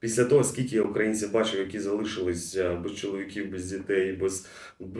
після того, скільки я українців бачив, які залишились е, без чоловіків, без дітей, без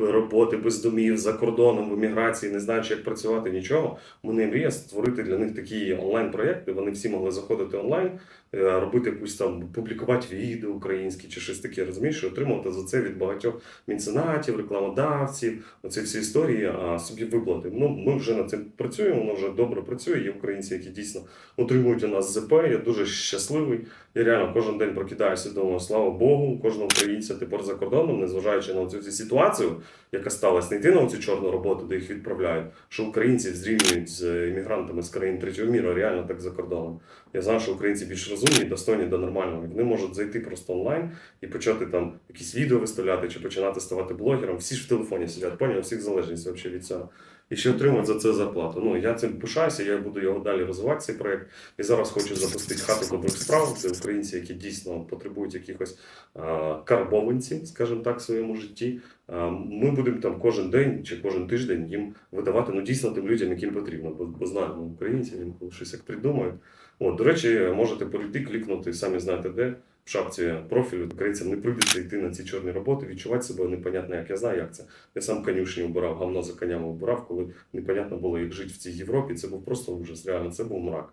роботи, без домів, за кордоном, в еміграції, не знаючи, як працювати, нічого. У мене мрія створити для них такі онлайн-проєкти. Вони всі могли заходити онлайн, е, робити якусь там, публікувати відео українські чи щось таке, розумієш, отримувати за це від багатьох меценатів, рекламодавців, оці всі історії а, собі виплати. Ну, ми вже над цим працюємо, воно вже добре працює. Є українці, які дійсно отримують у нас ЗП. Я дуже щасливий. Я реально кожен день прокидаюся і слава Богу, кожного українця тепер за кордоном, незважаючи на цю ситуацію, яка сталася, не йти на цю чорну роботу, де їх відправляють, що українців зрівнюють з іммігрантами з країн третього міру, реально так за кордоном. Я знаю, що українці більш розумні, достойні до нормального. Вони можуть зайти просто онлайн і почати там якісь відео виставляти чи починати ставати блогером. Всі ж в телефоні сидять, поняв, всіх залежність вообще від цього. І ще отримують за це зарплату. Ну я цим пишаюся, я буду його далі розвивати цей проект. І зараз хочу запустити хату добрих справ. Це українці, які дійсно потребують якихось а, карбованців, скажімо так, в своєму житті. Ми будемо там кожен день чи кожен тиждень їм видавати ну дійсно тим людям, яким потрібно. Бо, бо знаємо українці, інколи щось як придумають. От, до речі, можете перейти, клікнути, самі знаєте де. В шапці профілю українцям не прийдеться йти на ці чорні роботи, відчувати себе непонятно, як я знаю, як це. Я сам конюшні обирав, гавно за конями обирав, коли непонятно було, як жити в цій Європі. Це був просто ужас. Реально, це був мрак.